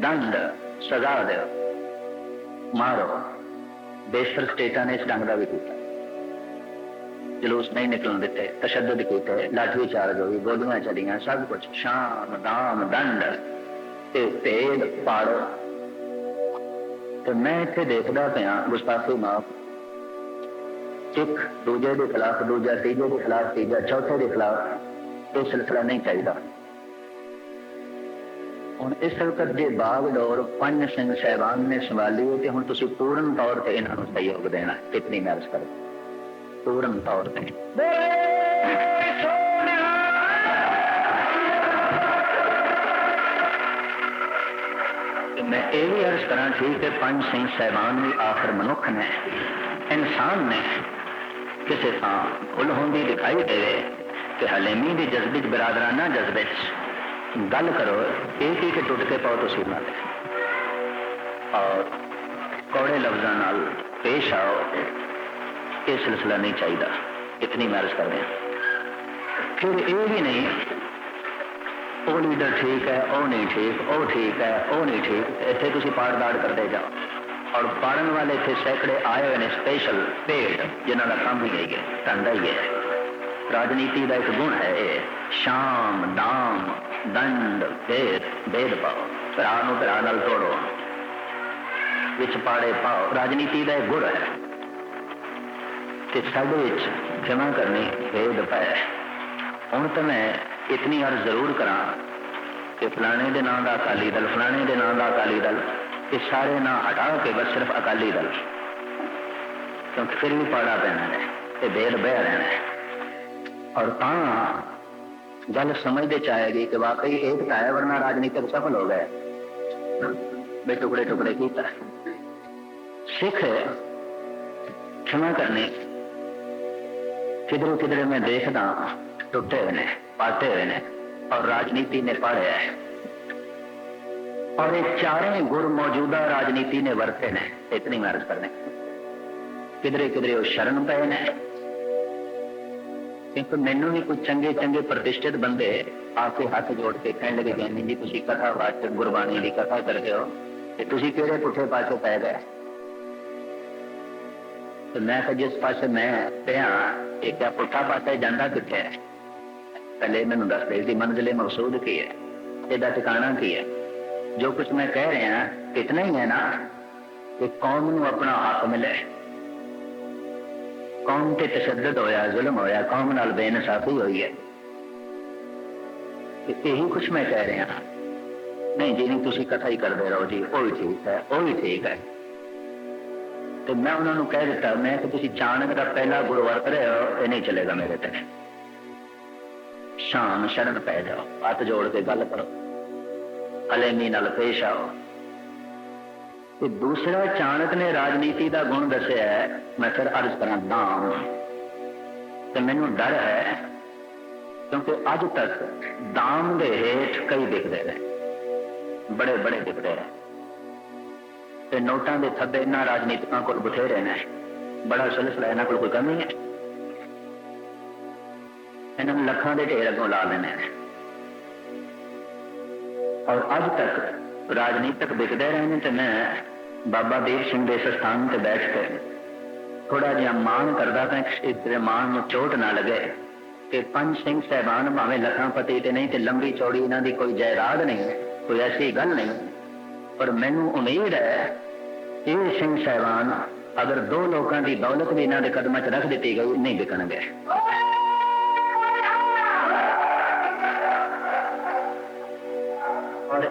ਦੰਡ ਸਜ਼ਾ ਦਿਓ। ਮਾਰੋ। ਬੇਸ਼ਰ ਸਟੇਟਾਂ ਨੇ ਇਸ ਢੰਗ ਦਾ ਵੀ ਕੀਤਾ। ਜਲੂਸ ਨਹੀਂ ਨਿਕਲਣ ਦਿੱਤੇ, ਤਸ਼ੱਦਦ ਕੀਤੇ, ਲਾਠੀ ਚਾਰਜ ਹੋਈ ਗੋਲੀਆਂ ਚਲੀਆਂ, ਸਭ ਕੁਝ ਸ਼ਾਮ ਦਾਮ ਦੰਡ ਤੇ ਭੇਦ ਪਾੜੋ। ਤੇ ਮੈਂ ਇੱਥੇ ਦੇਖਦਾ ਪਿਆ, ਗੁਸਤਾਖੀ ਮਾਫ ਇੱਕ ਦੂਜੇ ਦੇ ਖਿਲਾਫ ਦੂਜਾ ਤੀਜੇ ਦੇ ਖਿਲਾਫ ਤੀਜਾ ਚੌਥੇ ਦੇ ਖਿਲਾਫ ਇਹ ਸਿਲਸਿਲਾ ਨਹੀਂ ਚਾਹੀਦਾ ਹੁਣ ਇਸ ਵਕਤ ਦੇ ਬਾਗ ਡੋਰ ਪੰਜ ਸਿੰਘ ਸਹਿਬਾਨ ਨੇ ਸੰਭਾਲੀ ਤੇ ਹੁਣ ਤੁਸੀਂ ਪੂਰਨ ਤੌਰ ਤੇ ਇਹਨਾਂ ਨੂੰ ਸਹਿਯੋਗ ਦੇਣਾ ਕਿਤਨੀ ਮੈਰਿਜ ਕਰੋ ਪੂਰਨ ਤੌਰ ਤੇ ਮੈਂ ਇਹ ਵੀ ਅਰਜ਼ ਕਰਾਂ ਠੀਕ ਕਿ ਪੰਜ ਸਿੰਘ ਸਹਿਬਾਨ ਵੀ ਆਖਰ ਮਨੁੱਖ ਨੇ ਇਨਸਾਨ ਨੇ ਕਿਸੇ ਥਾਂ ਭੁੱਲ ਹੁੰਦੀ ਦਿਖਾਈ ਦੇਵੇ ਕਿ ਹਲੇਮੀ ਦੇ ਜਜ਼ਬੇ ਚ ਬਰਾਦਰਾਨਾ ਜਜ਼ਬੇ ਚ ਗੱਲ ਕਰੋ ਇੱਕ ਇੱਕ ਟੁੱਟ ਕੇ ਪਾਓ ਤੁਸੀਂ ਨਾਲ ਔਰ ਕੌੜੇ ਲਫ਼ਜ਼ਾਂ ਨਾਲ ਪੇਸ਼ ਆਓ ਇਹ ਸਿਲਸਿਲਾ ਨਹੀਂ ਚਾਹੀਦਾ, ਇਤਨੀ ਮੈਂ ਕਰਦੇ ਹਾਂ। ਫਿਰ ਇਹ ਵੀ ਨਹੀਂ, ਉਹ ਲੀਡਰ ਠੀਕ ਹੈ, ਉਹ ਨਹੀਂ ਠੀਕ, ਉਹ ਠੀਕ ਹੈ, ਉਹ ਨਹੀਂ ਠੀਕ, ਇੱਥੇ ਤੁਸੀਂ ਪਾੜ ਦਾੜ ਕਰਦੇ ਜਾਓ। ਔਰ ਪਾੜਨ ਵਾਲੇ ਇੱਥੇ ਸੈਂਕੜੇ ਆਏ ਹੋਏ ਨੇ ਸਪੈਸ਼ਲ ਪੇਡ ਜਿਨ੍ਹਾਂ ਦਾ ਕੰਮ ਹੀ ਹੈ ਧੰਦਾ ਹੀ ਹੈ। ਰਾਜਨੀਤੀ ਦਾ ਇੱਕ ਗੁਣ ਹੈ ਇਹ, ਸ਼ਾਮ ਦਾਮ ਦੰਡ, ਭੇਦ ਭੇਦ ਪਾਓ ਭਰਾ ਨੂੰ ਭਰਾ ਨਾਲ ਤੋੜੋ। ਵਿੱਚ ਪਾੜੇ ਪਾਓ। ਰਾਜਨੀਤੀ ਦਾ ਇਹ ਗੁਣ ਹੈ ਤੇ ਸਾਡੇ ਵਿੱਚ ਜਮਾ ਕਰਨੀ ਭੇਦ ਪਾਇਆ ਹੁਣ ਤਾਂ ਮੈਂ ਇਤਨੀ ਹਰ ਜ਼ਰੂਰ ਕਰਾਂ ਕਿ ਫਲਾਣੇ ਦੇ ਨਾਂ ਦਾ ਅਕਾਲੀ ਦਲ, ਫਲਾਣੇ ਦੇ ਨਾਂ ਦਾ ਅਕਾਲੀ ਦਲ سارے نہ ہٹا کے بس صرف اکالی دل۔ کیونکہ پھر بھی پڑا پینا ہے یہ بھید بہ رہنا ہے۔ اور تاں گل سمجھ دے چاہے گی کہ واقعی ایک ہے ورنہ راجنیتک سفل ہو گئے۔ بے ٹکڑے ٹکڑے کیتا ہے سکھ کھما کرنی کدھر کدھر میں دیکھنا ٹوٹے ہوئے نے پاٹے ہوئے نے۔ اور راجنیتی نے پڑھے ہے और ये चारों गुर मौजूदा राजनीति ने वरते ने इतनी मैं अर्ज करने किधरे किधरे वो शरण पे ने क्योंकि मैनू भी कुछ चंगे चंगे प्रतिष्ठित बंदे आके हाथ जोड़ के कहने लगे कहने जी तुम कथा वाचक गुरबाणी की कथा करते हो ਤੇ ਤੁਸੀਂ ਕਿਹੜੇ ਪੁੱਠੇ ਪਾਸੇ ਪੈ ਗਏ ਤੇ ਮੈਂ ਕਿਹਾ ਜਿਸ ਪਾਸੇ ਮੈਂ ਪਿਆ ਇਹ ਕਿਆ ਪੁੱਠਾ ਪਾਸਾ ਜਾਂਦਾ ਕਿੱਥੇ ਹੈ ਪਹਿਲੇ ਮੈਨੂੰ ਦੱਸ ਦੇ ਦੀ ਮੰਜ਼ਿਲੇ ਮਕਸੂਦ ਕੀ ਹੈ ਇਹਦਾ ਟਿਕਾਣਾ ਕੀ ਹੈ ਜੋ ਕੁਝ ਮੈਂ ਕਹਿ ਰਿਹਾ ਇਤਨਾ ਹੀ ਹੈ ਨਾ ਕਿ ਕੌਮ ਨੂੰ ਆਪਣਾ ਹੱਕ ਮਿਲੇ। ਕੌਮ ਤੇ ਤਸ਼ੱਦਦ ਹੋਇਆ, ਜ਼ੁਲਮ ਹੋਇਆ, ਕੌਮ ਨਾਲ ਬੇਇਨਸਾਫੀ ਹੋਈ ਹੈ। ਤੇ ਇਹੀ ਕੁਝ ਮੈਂ ਕਹਿ ਰਿਹਾ ਨਹੀਂ ਜੀ ਤੁਸੀਂ ਕਥਾ ਹੀ ਕਰਦੇ ਰਹੋ ਜੀ, ਉਹ ਵੀ ਠੀਕ ਹੈ, ਉਹ ਵੀ ਠੀਕ ਹੈ। ਤੇ ਮੈਂ ਉਹਨਾਂ ਨੂੰ ਕਹਿ ਦਿੱਤਾ, ਮੈਂ ਕਿ ਤੁਸੀਂ ਚਾਣਕ ਦਾ ਪਹਿਲਾ ਗੁਰੂ ਵਰਤ ਰਹੇ ਹੋ, ਇਹ ਨਹੀਂ ਚੱਲੇਗਾ ਮੇਰੇ ਤੇ। ਸ਼ਾਮ ਸ਼ਰਨ ਪੈ ਜਾਓ, ਹੱਥ ਜੋੜ ਕੇ ਗੱਲ ਕਰੋ। ਅਲੇਮੀ ਨਾਲ ਪੇਸ਼ ਆਓ। ਤੇ ਦੂਸਰਾ ਚਾਣਕ ਨੇ ਰਾਜਨੀਤੀ ਦਾ ਗੁਣ ਦੱਸਿਆ ਹੈ, ਮੈਂ ਫਿਰ ਅਰਜ਼ ਕਰਾਂ ਦਾਮ ਤੇ ਮੈਨੂੰ ਡਰ ਹੈ, ਕਿਉਂਕਿ ਅੱਜ ਤੱਕ ਦਾਮ ਦੇ ਹੇਠ ਕਈ ਦਿਖਦੇ ਨੇ। ਬੜੇ ਬੜੇ ਦਿਖਦੇ ਨੇ। ਤੇ ਨੋਟਾਂ ਦੇ ਥੱਲੇ ਇਹਨਾਂ ਰਾਜਨੀਤਿਕਾਂ ਕੋਲ ਬਥੇਰੇ ਨੇ। ਬੜਾ ਸਿਲਸਿਲਾ ਇਹਨਾਂ ਕੋਲ ਕੋਈ ਕਮੀ ਹੈ। ਇਹਨਾਂ ਨੂੰ ਲੱਖਾਂ ਦੇ ਢੇਰ ਅੱਗੋਂ ਲਾ ਲੈਣੇ ਨੇ। ਔਰ ਅੱਜ ਤੱਕ ਰਾਜਨੀਤਿਕ ਵਿਕਦੇ ਰਹੇ ਨੇ ਤੇ ਮੈਂ ਬਾਬਾ ਦੀਪ ਸਿੰਘ ਦੇ ਸਥਾਨ ਤੇ ਬੈਠ ਕੇ ਥੋੜਾ ਜਿਹਾ ਮਾਣ ਕਰਦਾ ਤਾਂ ਇਸ ਦੇ ਮਾਣ ਨੂੰ ਚੋਟ ਨਾ ਲੱਗੇ ਕਿ ਪੰਜ ਸਿੰਘ ਸਹਿਬਾਨ ਭਾਵੇਂ ਲੱਖਾਂ ਪਤੀ ਤੇ ਨਹੀਂ ਤੇ ਲੰਬੀ ਚੌੜੀ ਇਹਨਾਂ ਦੀ ਕੋਈ ਜਾਇਦਾਦ ਨਹੀਂ, ਕੋਈ ਐਸੀ ਗੱਲ ਨਹੀਂ। ਪਰ ਮੈਨੂੰ ਉਮੀਦ ਹੈ ਇਹ ਸਿੰਘ ਸਹਿਬਾਨ ਅਗਰ ਦੋ ਲੋਕਾਂ ਦੀ ਦੌਲਤ ਵੀ ਇਹਨਾਂ ਦੇ ਕਦਮਾਂ 'ਚ ਰੱਖ ਦਿੱਤੀ ਗਈ, ਨਹੀਂ ਵਿਕਣਗੇ।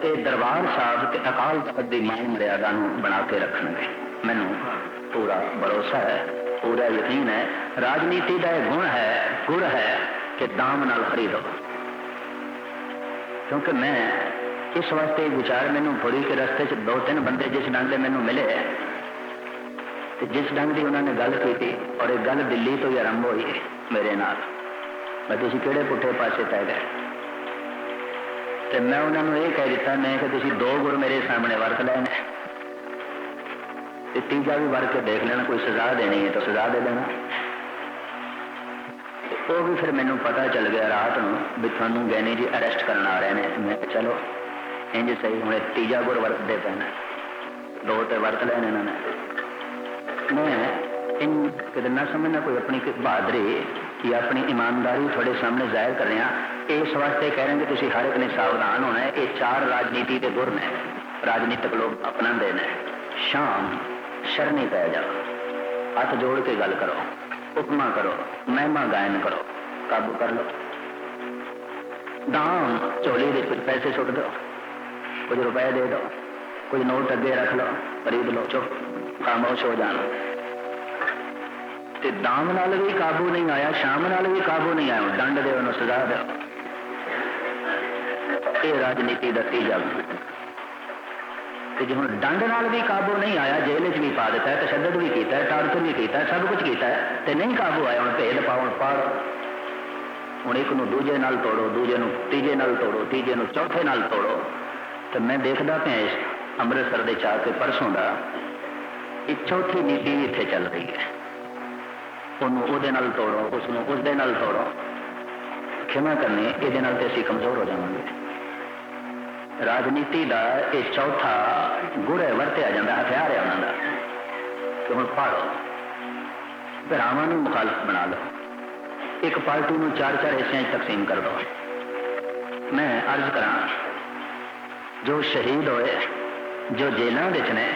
ਔਰ ਦਰਬਾਰ ਸਾਹਿਬ ਤੇ ਅਕਾਲ ਤਖਤ ਦੀ ਮਾਨ ਮਰਿਆਦਾ ਨੂੰ ਬਣਾ ਕੇ ਰੱਖਣਗੇ। ਮੈਨੂੰ ਪੂਰਾ ਭਰੋਸਾ ਹੈ, ਪੂਰਾ ਯਕੀਨ ਹੈ, ਰਾਜਨੀਤੀ ਦਾ ਇਹ ਗੁਣ ਹੈ ਗੁਣ ਹੈ ਕਿ ਦਾਮ ਨਾਲ ਖਰੀਦੋ ਕਿਉਂਕਿ ਮੈਂ ਇਸ ਵਾਸਤੇ ਵਿਚਾਰ ਮੈਨੂੰ ਫੜੀ ਕੇ ਰਸਤੇ 'ਚ ਦੋ ਤਿੰਨ ਬੰਦੇ ਜਿਸ ਢੰਗ ਦੇ ਮੈਨੂੰ ਮਿਲੇ ਤੇ ਜਿਸ ਢੰਗ ਦੀ ਉਹਨਾਂ ਨੇ ਗੱਲ ਕੀਤੀ ਔਰ ਇਹ ਗੱਲ ਦਿੱਲੀ ਤੋਂ ਹੀ ਆਰੰਭ ਹੋਈ ਮੇਰੇ ਨਾਲ। ਮੈਂ ਤੁਸੀਂ ਕਿਹੜੇ ਪੁੱਠੇ ਪਾਸੇ ਪੈ ਗਏ? ਤੇ ਮੈਂ ਉਹਨਾਂ ਨੂੰ ਇਹ ਕਹਿ ਦਿੱਤਾ, ਮੈਂ ਕਿ ਤੁਸੀਂ ਦੋ ਗੁਰ ਮੇਰੇ ਸਾਹਮਣੇ ਵਰਤ ਲੈਣੇ। ਤੇ ਤੀਜਾ ਵੀ ਵਰਤ ਕੇ ਦੇਖ ਲੈਣਾ, ਕੋਈ ਸਜ਼ਾ ਦੇਣੀ ਹੈ ਤਾਂ ਸਜ਼ਾ ਦੇ ਦੇਣਾ। ਉਹ ਵੀ ਫਿਰ ਮੈਨੂੰ ਪਤਾ ਚੱਲ ਗਿਆ ਰਾਤ ਨੂੰ ਵੀ ਤੁਹਾਨੂੰ ਗੈਨੀ ਜੀ ਅਰੈਸਟ ਕਰਨ ਆ ਰਹੇ ਨੇ। ਮੈਂ ਚਲੋ ਇੰਜ ਸਹੀ, ਹੁਣ ਤੀਜਾ ਗੁਰ ਵਰਤਦੇ ਪੈਣਾ। ਦੋ ਤੇ ਵਰਤ ਲੈਣ ਇਹਨਾਂ ਨੇ। ਮੈਂ ਇਨ ਕਦੇ ਨਾ ਸਮਝਣਾ ਕੋਈ ਆਪਣੀ ਕੋਈ ਬਹਾਦਰੀ ਜਾਂ ਆਪਣੀ ਇਮਾਨਦਾਰੀ ਤੁਹਾਡੇ ਸਾਹਮਣੇ ਜ਼ਾਹਿਰ ਕਰ ਰਿਹਾ। ਇਸ ਵਾਸਤੇ ਕਹਿ ਰਹੇ ਕਿ ਤੁਸੀਂ ਹਰ ਇੱਕ ਨੇ ਸਾਵਧਾਨ ਹੋਣਾ ਹੈ। ਇਹ ਚਾਰ ਰਾਜਨੀਤੀ ਦੇ ਗੁਰ ਨੇ। ਰਾਜਨੀਤਿਕ ਲੋਕ ਅਪਣਾਉਂਦੇ ਨੇ। ਸ਼ਾਮ ਸ਼ਰਨੀ ਪੈ ਜਾਓ ਹੱਥ ਜੋੜ ਕੇ ਗੱਲ ਕਰੋ। ਉਪਮਾ ਕਰੋ। ਮਹਿਮਾ ਗਾਇਨ ਕਰੋ। ਕਾਬੂ ਕਰ ਲਓ। ਦਾਮ ਝੋਲੇ ਦੇ ਕੁਝ ਪੈਸੇ ਸੁੱਟ ਦਿਓ। ਕੁਝ ਰੁਪਏ ਦੇ ਦਿਓ। ਕੁਝ ਨੋਟ ਅੱਗੇ ਰੱਖ ਲਓ। ਖਰੀਦ ਲਓ। ਚੁੱਪ। ਖਾਮੋਸ਼ ਹੋ ਜਾਣਾ। ਤੇ ਦਾਮ ਨਾਲ ਵੀ ਕਾਬੂ ਨਹੀਂ ਆਇਆ, ਸ਼ਾਮ ਨਾਲ ਵੀ ਕਾਬੂ ਨਹੀਂ ਆਇਆ ਡੰਡ ਦੇ ਉਹਨੂੰ ਸਜ਼ਾ ਦਿਓ। ਇਹ ਰਾਜਨੀਤੀ ਦਾ ਤੀਜਾ ਗੁਣ ਤੇ ਜੇ ਹੁਣ ਦੰਡ ਨਾਲ ਵੀ ਕਾਬੂ ਨਹੀਂ ਆਇਆ, ਜੇਲ੍ਹ 'ਚ ਵੀ ਪਾ ਦਿੱਤਾ ਤਸ਼ੱਦਦ ਵੀ ਕੀਤਾ ਟਾਰਚਰ ਵੀ ਕੀਤਾ ਸਭ ਕੁਝ ਕੀਤਾ ਤੇ ਨਹੀਂ ਕਾਬੂ ਆਇਆ, ਹੁਣ ਭੇਦ ਪਾਉਣ ਪਾੜ। ਹੁਣ ਇੱਕ ਨੂੰ ਦੂਜੇ ਨਾਲ ਤੋੜੋ, ਦੂਜੇ ਨੂੰ ਤੀਜੇ ਨਾਲ ਤੋੜੋ, ਤੀਜੇ ਨੂੰ ਚੌਥੇ ਨਾਲ ਤੋੜੋ। ਤੇ ਮੈਂ ਦੇਖਦਾ ਪਿਆ ਇਸ ਅੰਮ੍ਰਿਤਸਰ ਦੇ ਚਾਹ ਕੇ ਪਰਸੋਂ ਦਾ। ਇਹ ਚੌਥੀ ਨੀਤੀ ਇੱਥੇ ਚੱਲ ਰਹੀ ਹੈ। ਉਹਨੂੰ ਉਹਦੇ ਨਾਲ ਤੋੜੋ ਉਸ ਨੂੰ ਉਸ ਦੇ ਨਾਲ ਤੋੜੋ ਖਿਮਾ ਕਰਨੀ ਇਹਦੇ ਨਾਲ ਤੇ ਅਸੀਂ ਕਮਜ਼ੋਰ ਹੋ ਜਾਵਾਂਗੇ ਰਾਜਨੀਤੀ ਦਾ ਇਹ ਚੌਥਾ ਗੁਣ ਹੈ ਵਰਤਿਆ ਜਾਂਦਾ ਹਥਿਆਰ ਹੈ ਉਹਨਾਂ ਦਾ ਕਿ ਹੁਣ ਪਾੜੋ ਭਰਾਵਾਂ ਨੂੰ ਮੁਖਾਲਫ ਬਣਾ ਲਓ ਇੱਕ ਪਾਰਟੀ ਨੂੰ ਚਾਰ ਚਾਰ ਹਿੱਸਿਆਂ 'ਚ ਤਕਸੀਮ ਕਰ ਦਿਓ ਮੈਂ ਅਰਜ਼ ਕਰਾਂ ਜੋ ਸ਼ਹੀਦ ਹੋਏ ਜੋ ਜੇਲ੍ਹਾਂ ਵਿੱਚ ਨੇ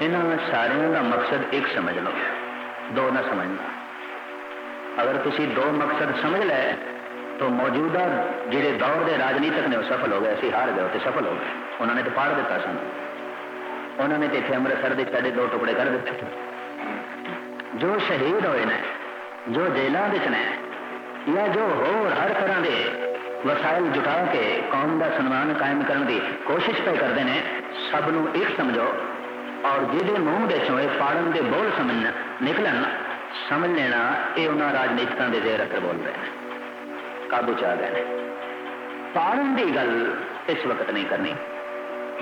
ਇਹਨਾਂ ਸਾਰਿਆਂ ਦਾ ਮਕਸਦ ਇੱਕ ਸਮਝ ਲਓ ਦੋ ਨਾ ਸਮਝਣਾ ਅਗਰ ਤੁਸੀਂ ਦੋ ਮਕਸਦ ਸਮਝ ਲਏ ਤਾਂ ਮੌਜੂਦਾ ਜਿਹੜੇ ਦੌਰ ਦੇ ਰਾਜਨੀਤਿਕ ਨੇ ਉਹ ਸਫਲ ਹੋ ਗਏ ਅਸੀਂ ਹਾਰ ਗਏ ਤੇ ਸਫਲ ਹੋ ਗਏ ਉਹਨਾਂ ਨੇ ਤਾਂ ਪਾੜ ਦਿੱਤਾ ਸਾਨੂੰ ਉਹਨਾਂ ਨੇ ਤੇ ਇੱਥੇ ਅੰਮ੍ਰਿਤਸਰ ਦੇ ਸਾਡੇ ਦੋ ਟੁਕੜੇ ਕਰ ਦਿੱਤੇ ਜੋ ਸ਼ਹੀਦ ਹੋਏ ਨੇ ਜੋ ਜੇਲ੍ਹਾਂ ਵਿੱਚ ਨੇ ਜਾਂ ਜੋ ਹੋਰ ਹਰ ਤਰ੍ਹਾਂ ਦੇ ਵਸਾਇਲ ਜੁਟਾ ਕੇ ਕੌਮ ਦਾ ਸਨਮਾਨ ਕਾਇਮ ਕਰਨ ਦੀ ਕੋਸ਼ਿਸ਼ ਪਏ ਕਰਦੇ ਨੇ ਸਭ ਨੂੰ ਇੱਕ ਸਮਝੋ ਔਰ ਜਿਹਦੇ ਮੂੰਹ ਦੇ ਚੋਂ ਇਹ ਪਾੜਨ ਦੇ ਬੋਲ ਸਮਝ ਨਿਕਲਣ ਸਮਝ ਲੈਣਾ ਇਹ ਉਹਨਾਂ ਰਾਜਨੀਤਿਕਾਂ ਦੇ ਜ਼ੇਰ ਅਸਰ ਬੋਲ ਰਹੇ ਨੇ ਕਾਬੂ ਚ ਆ ਗਏ ਨੇ ਪਾੜਨ ਦੀ ਗੱਲ ਇਸ ਵਕਤ ਨਹੀਂ ਕਰਨੀ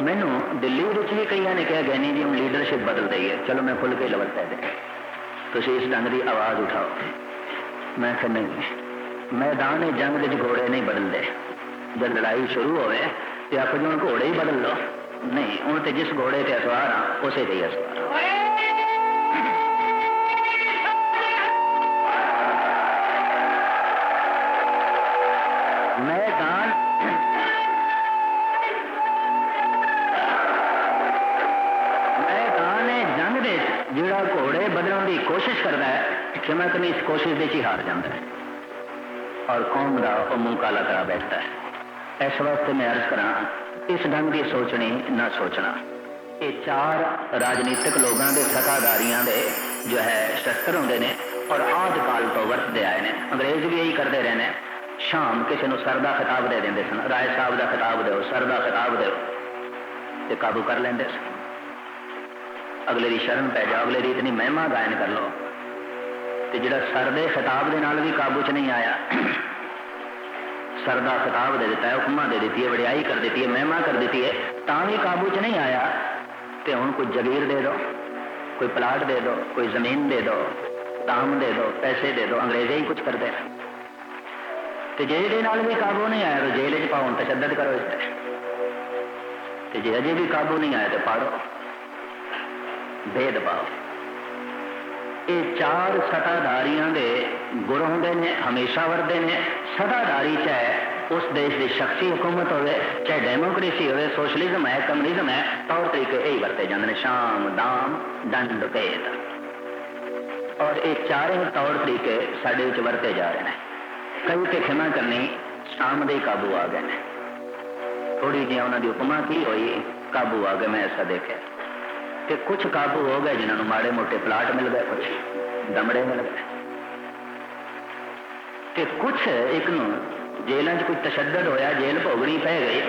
ਮੈਨੂੰ ਦਿੱਲੀ ਵਿੱਚ ਵੀ ਕਈਆਂ ਨੇ ਕਿਹਾ ਗੈਨੀ ਜੀ ਹੁਣ ਲੀਡਰਸ਼ਿਪ ਬਦਲ ਰਹੀ ਹੈ ਚਲੋ ਮੈਂ ਖੁੱਲ ਕੇ ਲਵਲ ਕਹਿ ਦੇ ਤੁਸੀਂ ਇਸ ਢੰਗ ਦੀ ਆਵਾਜ਼ ਉਠਾਓ ਮੈਂ ਕਿਹਾ ਨਹੀਂ ਮੈਦਾਨ ਜੰਗ ਵਿੱਚ ਘੋੜੇ ਨਹੀਂ ਬਦਲਦੇ ਜਦ ਲੜਾਈ ਸ਼ੁਰੂ ਹੋਵੇ ਤੇ ਆਪ ਜੀ ਹੁਣ ਘੋੜੇ ਹੀ ਬਦਲ ਲਓ ਨਹੀਂ ਹੁਣ ਤੇ ਜਿਸ ਘੋੜੇ ਤੇ ਅਸਵਾਰ ਕੋਸ਼ਿਸ਼ ਦੇ ਵਿੱਚ ਹੀ ਹਾਰ ਜਾਂਦਾ ਹੈ ਔਰ ਕੌਮ ਦਾ ਉਹ ਮੂੰਹ ਕਾਲਾ ਕਰਾ ਬੈਠਦਾ ਹੈ ਇਸ ਵਾਸਤੇ ਮੈਂ ਅਰਜ਼ ਕਰਾਂ ਇਸ ਢੰਗ ਦੀ ਸੋਚਣੀ ਨਾ ਸੋਚਣਾ ਇਹ ਚਾਰ ਰਾਜਨੀਤਿਕ ਲੋਕਾਂ ਦੇ ਸਤਾਦਾਰੀਆਂ ਦੇ ਜੋ ਹੈ ਸ਼ਸਤਰ ਹੁੰਦੇ ਨੇ ਔਰ ਆਦ ਕਾਲ ਤੋਂ ਵਰਤਦੇ ਆਏ ਨੇ ਅੰਗਰੇਜ਼ ਵੀ ਇਹੀ ਕਰਦੇ ਰਹੇ ਨੇ ਸ਼ਾਮ ਕਿਸੇ ਨੂੰ ਸਰ ਦਾ ਖਿਤਾਬ ਦੇ ਦਿੰਦੇ ਸਨ ਰਾਏ ਸਾਹਿਬ ਦਾ ਖਿਤਾਬ ਦਿਓ ਸਰ ਦਾ ਖਿਤਾਬ ਦਿਓ ਤੇ ਕਾਬੂ ਕਰ ਲੈਂਦੇ ਸਨ ਅਗਲੇ ਦੀ ਸ਼ਰਨ ਪੈ ਜਾ ਅਗਲੇ ਦੀ ਇਤਨੀ ਮਹਿਮਾ ਗਾਇਨ ਕਰ ਲਓ ਤੇ ਜਿਹੜਾ ਸਰ ਦੇ ਖਿਤਾਬ ਦੇ ਨਾਲ ਵੀ ਕਾਬੂ 'ਚ ਨਹੀਂ ਆਇਆ ਸਰ ਦਾ ਖਿਤਾਬ ਦੇ ਦਿੱਤਾ ਹੈ ਹੁਕਮਾਂ ਦੇ ਦਿੱਤੀ ਹੈ ਵਡਿਆਈ ਕਰ ਦਿੱਤੀ ਹੈ ਮਹਿਮਾ ਕਰ ਦਿੱਤੀ ਹੈ ਤਾਂ ਵੀ ਕਾਬੂ 'ਚ ਨਹੀਂ ਆਇਆ ਤੇ ਹੁਣ ਕੋਈ ਜਗੀਰ ਦੇ ਦਿਓ ਕੋਈ ਪਲਾਟ ਦੇ ਦਿਓ ਕੋਈ ਜ਼ਮੀਨ ਦੇ ਦਿਓ ਤਾਮ ਦੇ ਦਿਓ ਪੈਸੇ ਦੇ ਦਿਓ ਅੰਗਰੇਜ਼ੇ ਹੀ ਕੁਝ ਕਰਦੇ ਨੇ ਤੇ ਜੇ ਇਹਦੇ ਨਾਲ ਵੀ ਕਾਬੂ ਨਹੀਂ ਆਇਆ ਤਾਂ ਜੇਲ੍ਹ 'ਚ ਪਾਉਣ ਤਸ਼ੱਦਦ ਕਰੋ ਇਸ ਤੇ ਤੇ ਜੇ ਅਜੇ ਵੀ ਕਾਬੂ ਨਹੀਂ ਆਇਆ ਤੇ ਪਾੜੋ ਭੇਦਭਾਵ ਇਹ ਚਾਰ ਸਤਾਧਾਰੀਆਂ ਦੇ ਗੁਰ ਹੁੰਦੇ ਨੇ, ਹਮੇਸ਼ਾ ਵਰਦੇ ਨੇ। ਸਤਾਧਾਰੀ ਚਾਹੇ ਉਸ ਦੇਸ਼ ਦੀ ਸ਼ਖਸੀ ਹਕੂਮਤ ਹੋਵੇ, ਚਾਹੇ ਡੈਮੋਕ੍ਰੇਸੀ ਹੋਵੇ, ਸੋਸ਼ਲਿਜ਼ਮ ਹੈ, ਕਮਿਊਨਿਜ਼ਮ ਹੈ, ਤੌਰ ਤਰੀਕੇ ਇਹ ਹੀ ਵਰਤੇ ਜਾਂਦੇ ਨੇ, ਸ਼ਾਮ, ਦਾਮ, ਦੰਡ, ਭੇਦ। ਔਰ ਇਹ ਚਾਰੇ ਤੌਰ ਤਰੀਕੇ ਸਾਡੇ ਵਿੱਚ ਵਰਤੇ ਜਾ ਰਹੇ ਨੇ। ਕਈ ਤੇ ਖਿਮਾ ਕਰਨੀ ਸ਼ਾਮ ਦੇ ਹੀ ਕਾਬੂ ਆ ਗਏ ਨੇ। ਥੋੜੀ ਜਿਹੀ ਉਹਨਾਂ ਦੀ ਉਪਮਾ ਕੀ ਹੋਈ, ਕਾਬੂ ਤੇ ਗਏ ਕੁਝ ਕਾਬੂ ਹੋ ਗਏ ਜਿਨ੍ਹਾਂ ਨੂੰ ਮਾੜੇ ਮੋਟੇ ਪਲਾਟ ਮਿਲ ਗਏ ਕੁਝ ਦਮੜੇ ਮਿਲ ਗਏ। ਤੇ ਕੁਝ ਇੱਕ ਨੂੰ ਜੇਲ੍ਹਾਂ 'ਚ ਕੋਈ ਤਸ਼ੱਦਦ ਹੋਇਆ, ਜੇਲ੍ਹ ਭੋਗਣੀ ਪੈ ਗਈ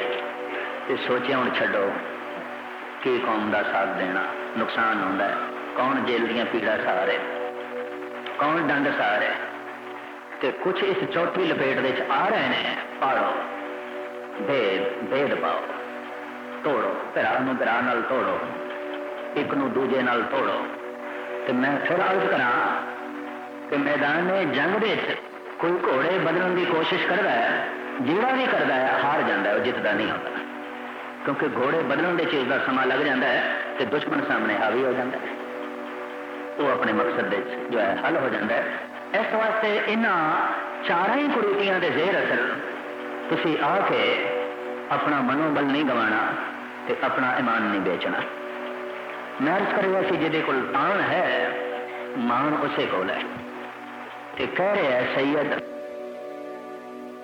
ਤੇ ਸੋਚਿਆ ਹੁਣ ਛੱਡੋ, ਕੀ ਕੌਮ ਦਾ ਸਾਥ ਦੇਣਾ, ਨੁਕਸਾਨ ਹੁੰਦਾ ਹੈ। ਕੌਣ ਜੇਲ੍ਹ ਦੀਆਂ ਪੀੜਾ ਸਹਾਰੇ ਕੌਣ ਡੰਡ ਸਹਾਰੇ ਤੇ ਕੁਝ ਇਸ ਚੌਥੀ ਲਪੇਟ ਦੇ ਵਿੱਚ ਆ ਰਹੇ ਨੇ ਪਾੜੋ ਭੇਦ ਭੇਦ ਪਾਓ, ਤੋੜੋ, ਭਰਾ ਨੂੰ ਭਰਾ ਨਾਲ ਤੋੜੋ। ਇੱਕ ਨੂੰ ਦੂਜੇ ਨਾਲ ਤੋੜੋ। ਤੇ ਮੈਂ ਫਿਰ ਅਰਜ਼ ਕਰਾਂ ਕਿ ਮੈਦਾਨ ਜੰਗ ਦੇ ਵਿੱਚ ਕੋਈ ਘੋੜੇ ਬਦਲਣ ਦੀ ਕੋਸ਼ਿਸ਼ ਕਰਦਾ ਹੈ, ਜਿਹੜਾ ਵੀ ਕਰਦਾ ਹੈ, ਹਾਰ ਜਾਂਦਾ ਹੈ, ਉਹ ਜਿੱਤਦਾ ਨਹੀਂ ਹੁੰਦਾ। ਕਿਉਂਕਿ ਘੋੜੇ ਬਦਲਣ ਦੇ ਚੀਜ਼ ਦਾ ਸਮਾਂ ਲੱਗ ਜਾਂਦਾ ਹੈ ਤੇ ਦੁਸ਼ਮਣ ਸਾਹਮਣੇ ਹਾਵੀ ਹੋ ਜਾਂਦਾ ਹੈ। ਉਹ ਆਪਣੇ ਮਕਸਦ ਦੇ ਵਿੱਚ ਜੋ ਹੈ, ਹੱਲ ਹੋ ਜਾਂਦਾ ਹੈ। ਇਸ ਵਾਸਤੇ ਇਹਨਾਂ ਚਾਰਾਂ ਹੀ ਕੁਰੀਤੀਆਂ ਦੇ ਜ਼ੇਰ ਅਸਰ ਤੁਸੀਂ ਆ ਕੇ ਆਪਣਾ ਮਨੋਬਲ ਨਹੀਂ ਗਵਾਣਾ ਤੇ ਆਪਣਾ ਇਮਾਨ ਨਹੀਂ ਵੇਚਣਾ। ਮੈਂ ਅਰਜ਼ ਕਰ ਰਿਹਾ ਸੀ ਜਿਹਦੇ ਕੋਲ ਆਣ ਹੈ, ਮਾਣ ਉਸੇ ਕੋਲ ਹੈ। ਤੇ ਕਹਿ ਰਿਹਾ ਸੈਯਦ